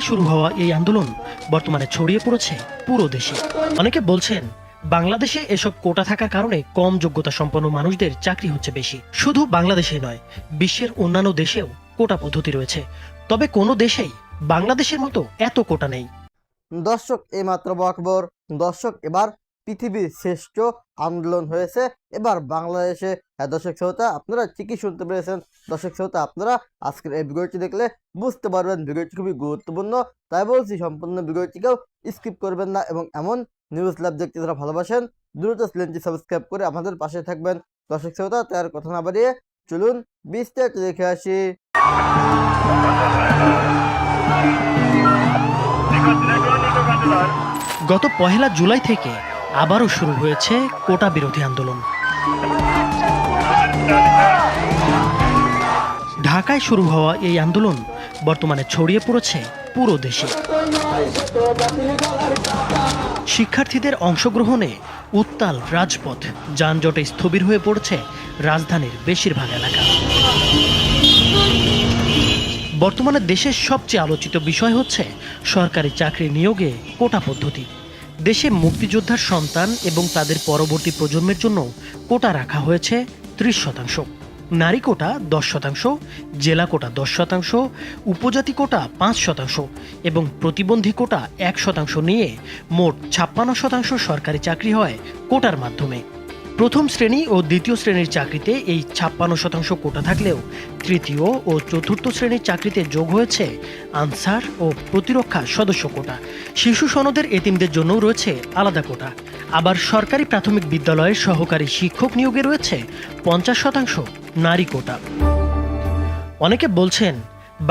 ঢাকায় শুরু হওয়া এই আন্দোলন বর্তমানে ছড়িয়ে পড়েছে পুরো দেশে। অনেকে বলছেন, বাংলাদেশে এসব কোটা থাকার কারণে কম যোগ্যতা সম্পন্ন মানুষদের চাকরি হচ্ছে বেশি। শুধু বাংলাদেশে নয়, বিশ্বের অন্যান্য দেশেও কোটা পদ্ধতি রয়েছে। তবে কোনো দেশেই বাংলাদেশের মতো এত কোটা নেই। দর্শক এই মাত্র বকবর দর্শক, এবার পৃথিবীর শ্রেষ্ঠ আন্দোলন হয়েছে। এবার বাংলাদেশে হ্যাঁ দর্শক শ্রোতা, আপনারা ঠিকই শুনতে পেরেছেন। দর্শক শ্রোতা, আপনারা আজকের এই ভিডিওটি দেখলে বুঝতে পারবেন ভিডিওটি খুবই গুরুত্বপূর্ণ। তাই বলছি, সম্পূর্ণ ভিডিওটিকেও স্কিপ করবেন না এবং এমন নিউজ ল্যাব দেখতে যারা ভালোবাসেন, দ্রুত চ্যানেলটি সাবস্ক্রাইব করে আমাদের পাশে থাকবেন। দর্শক শ্রোতা, তাই আর কথা না বাড়িয়ে চলুন বিস্তারিত দেখে আসি। গত পহেলা জুলাই থেকে আবারও শুরু হয়েছে কোটা বিরোধী আন্দোলন। ঢাকায় শুরু হওয়া এই আন্দোলন বর্তমানে ছড়িয়ে পড়েছে পুরো দেশে। শিক্ষার্থীদের অংশগ্রহণে উত্তাল রাজপথ, যানজটে স্থবির হয়ে পড়ছে রাজধানীর বেশিরভাগ এলাকা। বর্তমানে দেশের সবচেয়ে আলোচিত বিষয় হচ্ছে সরকারি চাকরি নিয়োগে কোটা পদ্ধতি। দেশে মুক্তিযোদ্ধার সন্তান এবং তাদের পরবর্তী প্রজন্মের জন্য কোটা রাখা হয়েছে ত্রিশ শতাংশ। নারী কোটা দশ শতাংশ, জেলা কোটা দশ শতাংশ, উপজাতি কোটা পাঁচ শতাংশ এবং প্রতিবন্ধী কোটা এক শতাংশ নিয়ে মোট ছাপ্পান্ন শতাংশ সরকারি চাকরি হয় কোটার মাধ্যমে। প্রথম শ্রেণি ও দ্বিতীয় শ্রেণির চাকরিতে এই ছাপ্পান্ন শতাংশ কোটা থাকলেও তৃতীয় ও চতুর্থ শ্রেণির চাকরিতে যোগ হয়েছে আনসার ও প্রতিরক্ষা সদস্য কোটা। শিশু সনদের এতিমদের জন্যও রয়েছে আলাদা কোটা। আবার সরকারি প্রাথমিক বিদ্যালয়ের সহকারী শিক্ষক নিয়োগে রয়েছে পঞ্চাশ শতাংশ নারী কোটা। অনেকে বলছেন,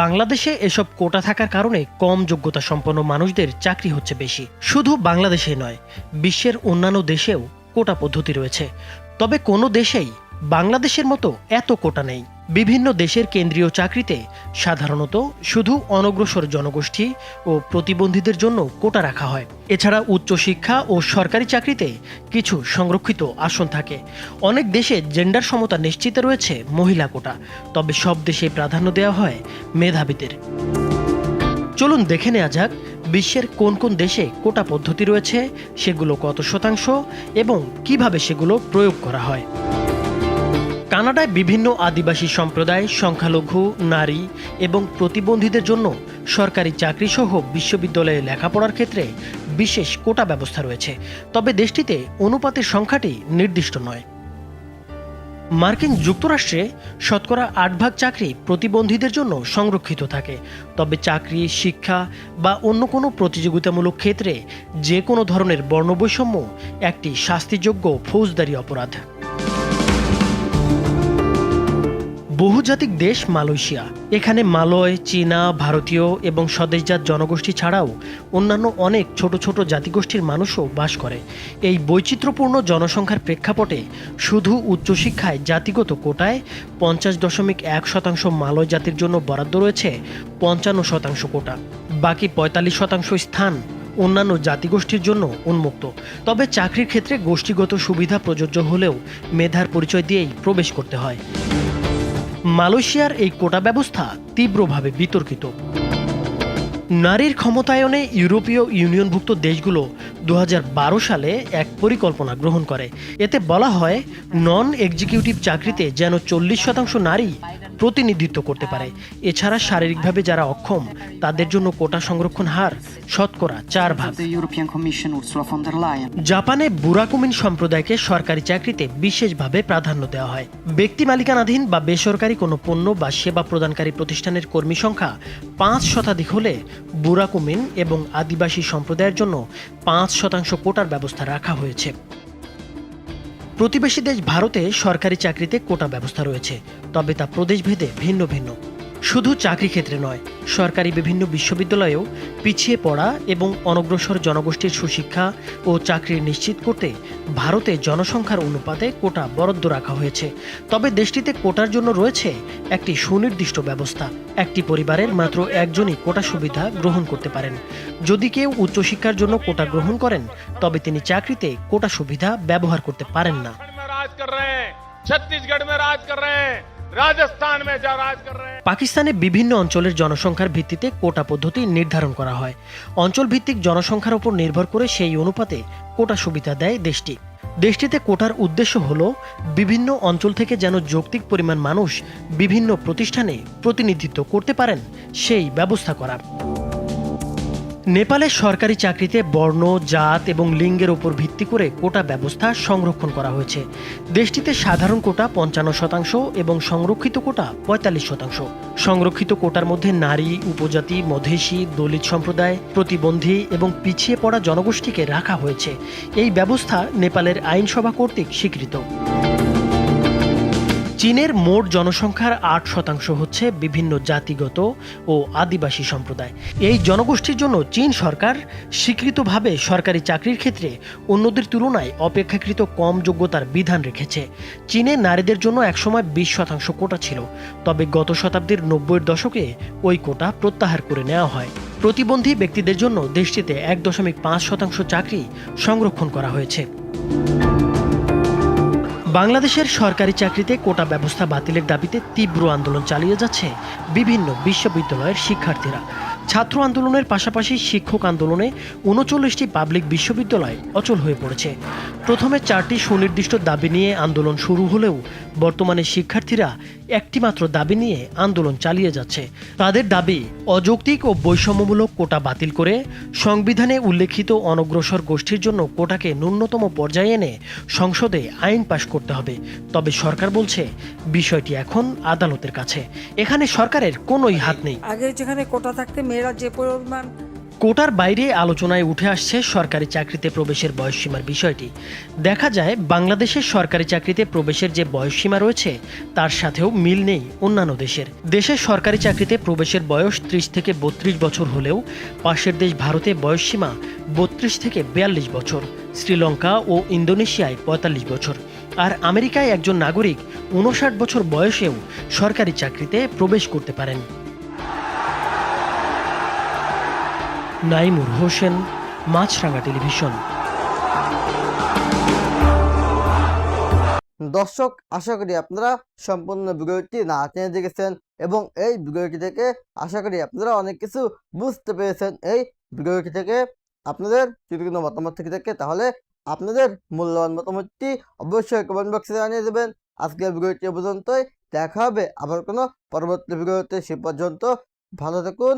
বাংলাদেশে এসব কোটা থাকার কারণে কম যোগ্যতা সম্পন্ন মানুষদের চাকরি হচ্ছে বেশি। শুধু বাংলাদেশে নয়, বিশ্বের অন্যান্য দেশেও কোটা পদ্ধতি রয়েছে। তবে কোনো দেশেই বাংলাদেশের মতো এত কোটা নেই। বিভিন্ন দেশের কেন্দ্রীয় চাকরিতে সাধারণত শুধু অনগ্রসর জনগোষ্ঠী ও প্রতিবন্ধীদের জন্য কোটা রাখা হয়। এছাড়া উচ্চশিক্ষা ও সরকারি চাকরিতে কিছু সংরক্ষিত আসন থাকে। অনেক দেশে জেন্ডার সমতা নিশ্চিত রয়েছে মহিলা কোটা। তবে সব দেশে প্রাধান্য দেওয়া হয় মেধাবীদের। চলুন দেখে নেওয়া যাক বিশ্বের কোন কোন দেশে কোটা পদ্ধতি রয়েছে, সেগুলো কত শতাংশ এবং কীভাবে সেগুলো প্রয়োগ করা হয়? কানাডায় বিভিন্ন আদিবাসী সম্প্রদায়, সংখ্যালঘু, নারী এবং প্রতিবন্ধীদের জন্য সরকারি চাকরি সহ বিশ্ববিদ্যালয়ে লেখাপড়ার ক্ষেত্রে বিশেষ কোটা ব্যবস্থা রয়েছে। তবে দেশটিতে অনুপাতের সংখ্যাটি নির্দিষ্ট নয়। মার্কিন যুক্তরাষ্ট্রে শতকরা আট ভাগ চাকরি প্রতিবন্ধীদের জন্য সংরক্ষিত থাকে। তবে চাকরি, শিক্ষা বা অন্য কোনো প্রতিযোগিতামূলক ক্ষেত্রে যে কোনো ধরনের বর্ণবৈষম্য একটি শাস্তিযোগ্য ফৌজদারি অপরাধ। বহুজাতিক দেশ মালয়েশিয়া। এখানে মালয়, চীনা, ভারতীয় এবং স্বদেশজাত জনগোষ্ঠী ছাড়াও অন্যান্য অনেক ছোট ছোট জাতিগোষ্ঠীর মানুষও বাস করে। এই বৈচিত্র্যপূর্ণ জনসংখ্যার প্রেক্ষাপটে শুধু উচ্চশিক্ষায় জাতিগত কোটায় পঞ্চাশ দশমিক এক শতাংশ মালয় জাতির জন্য বরাদ্দ রয়েছে পঞ্চান্ন শতাংশ কোটা। বাকি পঁয়তাল্লিশ শতাংশ স্থান অন্যান্য জাতিগোষ্ঠীর জন্য উন্মুক্ত। তবে চাকরির ক্ষেত্রে গোষ্ঠীগত সুবিধা প্রযোজ্য হলেও মেধার পরিচয় দিয়েই প্রবেশ করতে হয়। মালয়েশিয়ার এই কোটা ব্যবস্থা তীব্রভাবে বিতর্কিত। নারীর ক্ষমতায়নে ইউরোপীয় ইউনিয়নভুক্ত দেশগুলো দু হাজার বারো সালে এক পরিকল্পনা গ্রহণ করে। এতে বলা হয় নন এক্সিকিউটিভ চাকরিতে যেন চল্লিশ শতাংশ নারী প্রতিনিধিত্ব করতে পারে। এছাড়া শারীরিকভাবে যারা অক্ষম তাদের জন্য কোটা সংরক্ষণ হার শতকরা চার ভাগ. জাপানে বুরাকুমিন সম্প্রদায়কে সরকারি চাকরিতে বিশেষভাবে প্রাধান্য দেওয়া হয়। ব্যক্তি মালিকানাধীন বা বেসরকারি কোনো পণ্য বা সেবা প্রদানকারী প্রতিষ্ঠানের কর্মী সংখ্যা পাঁচ শতাধিক হলে বুরাকুমিন এবং আদিবাসী সম্প্রদায়ের জন্য পাঁচ শতাংশ কোটার ব্যবস্থা রাখা হয়েছে। প্রতিবেশী দেশ ভারতে সরকারি চাকরিতে কোটা ব্যবস্থা রয়েছে তবে তা প্রদেশভেদে ভিন্ন ভিন্ন। শুধু চাকরি ক্ষেত্রে নয় সরকারি বিভিন্ন বিশ্ববিদ্যালয়েও পিছিয়ে পড়া এবং অনগ্রসর জনগোষ্ঠীর সুশিক্ষা ও চাকরি নিশ্চিত করতে ভারতে জনসংখ্যার অনুপাতে কোটা বরাদ্দ রাখা হয়েছে তবে দেশটিতে কোটার জন্য রয়েছে একটি সুনির্দিষ্ট ব্যবস্থা একটি পরিবারের মাত্র একজনই কোটা সুবিধা গ্রহণ করতে পারেন যদি কেউ উচ্চশিক্ষার জন্য কোটা গ্রহণ করেন তবে তিনি চাকরিতে কোটা সুবিধা ব্যবহার করতে পারেন না में राज कर रहे हैं छत्तीसगढ़ में राज कर रहे हैं राजस्थान में जो राज कर रहे हैं পাকিস্তানে বিভিন্ন অঞ্চলের জনসংখ্যার ভিত্তিতে কোটা পদ্ধতি নির্ধারণ করা হয়। অঞ্চল ভিত্তিক জনসংখ্যার উপর নির্ভর করে সেই অনুপাতে কোটা সুবিধা দেয় দেশটি। দেশটিতে কোটার উদ্দেশ্য হল, বিভিন্ন অঞ্চল থেকে যেন যৌক্তিক পরিমাণ মানুষ বিভিন্ন প্রতিষ্ঠানে প্রতিনিধিত্ব করতে পারেন, সেই ব্যবস্থা করা নেপালের সরকারি চাকরিতে বর্ণ, জাত এবং লিঙ্গের উপর ভিত্তি করে কোটা ব্যবস্থা সংরক্ষণ করা হয়েছে। দেশটিতে সাধারণ কোটা পঞ্চান্ন শতাংশ এবং সংরক্ষিত কোটা পঁয়তাল্লিশ শতাংশ। সংরক্ষিত কোটার মধ্যে নারী, উপজাতি, মধেশী, দলিত সম্প্রদায়, প্রতিবন্ধী এবং পিছিয়ে পড়া জনগোষ্ঠীকে রাখা হয়েছে। এই ব্যবস্থা নেপালের আইনসভা কর্তৃক স্বীকৃত। চীনের মোট জনসংখ্যার আট শতাংশ হচ্ছে বিভিন্ন জাতিগত ও আদিবাসী সম্প্রদায়। এই জনগোষ্ঠীর জন্য চীন সরকার স্বীকৃতভাবে সরকারি চাকরির ক্ষেত্রে অন্যদের তুলনায় অপেক্ষাকৃত কম যোগ্যতার বিধান রেখেছে। চীনে নারীদের জন্য একসময় বিশ শতাংশ কোটা ছিল, তবে গত শতাব্দীর নব্বইয়ের দশকে ওই কোটা প্রত্যাহার করে নেওয়া হয়। প্রতিবন্ধী ব্যক্তিদের জন্য দেশটিতে এক দশমিক পাঁচ শতাংশ চাকরি সংরক্ষণ করা হয়েছে। বাংলাদেশের সরকারি চাকরিতে কোটা ব্যবস্থা বাতিলের দাবিতে তীব্র আন্দোলন চালিয়ে যাচ্ছে বিভিন্ন বিশ্ববিদ্যালয়ের শিক্ষার্থীরা। ছাত্র আন্দোলনের পাশাপাশি শিক্ষক আন্দোলনে উনচল্লিশটি পাবলিক বিশ্ববিদ্যালয় অচল হয়ে পড়েছে। প্রথমে চারটি সুনির্দিষ্ট দাবি নিয়ে আন্দোলন শুরু হলেও বর্তমানে শিক্ষার্থীরা একটি মাত্র দাবি নিয়ে আন্দোলন চালিয়ে যাচ্ছে। তাদের দাবি, অযৌক্তিক ও বৈষম্যমূলক কোটা বাতিল করে সংবিধানে উল্লেখিত অনগ্রসর গোষ্ঠীর জন্য কোটাকে ন্যূনতম পর্যায়ে এনে সংসদে আইন পাশ করতে হবে। তবে সরকার বলছে, বিষয়টি এখন আদালতের কাছে। এখানে সরকারের কোনোই হাত নেই। আগে যেখানে কোটা থাকতে, মেয়েরা যে পরিমাণ কোটার বাইরে আলোচনায় উঠে আসছে সরকারি চাকরিতে প্রবেশের বয়সসীমার বিষয়টি। দেখা যায়, বাংলাদেশের সরকারি চাকরিতে প্রবেশের যে বয়সসীমা রয়েছে, তার সাথেও মিল নেই অন্যান্য দেশের। দেশের সরকারি চাকরিতে প্রবেশের বয়স ত্রিশ থেকে বত্রিশ বছর হলেও, পাশের দেশ ভারতে বয়সসীমা বত্রিশ থেকে বিয়াল্লিশ বছর, শ্রীলঙ্কা ও ইন্দোনেশিয়ায় পঁয়তাল্লিশ বছর। আর আমেরিকায় একজন নাগরিক উনষাট বছর বয়সেও সরকারি চাকরিতে প্রবেশ করতে পারেন। নাইমুর হোসেন মাছরাঙ্গা টেলিভিশন। দর্শক, আশা করি আপনারা সম্পূর্ণ ভিডিওটি না টেনে দেখেছেন এবং এই ভিডিওটি থেকে আশা করি আপনারা অনেক কিছু বুঝতে পেরেছেন। এই ভিডিওটি থেকে আপনাদের যদি কোনো মতামত থেকে থাকে তাহলে আপনাদের মূল্যবান মতামতটি অবশ্যই কমেন্ট বক্সে জানিয়ে দেবেন। আজকের ভিডিওটি পর্যন্তই। দেখা হবে আবার কোনো পরবর্তী ভিডিওতে। সে পর্যন্ত ভালো থাকুন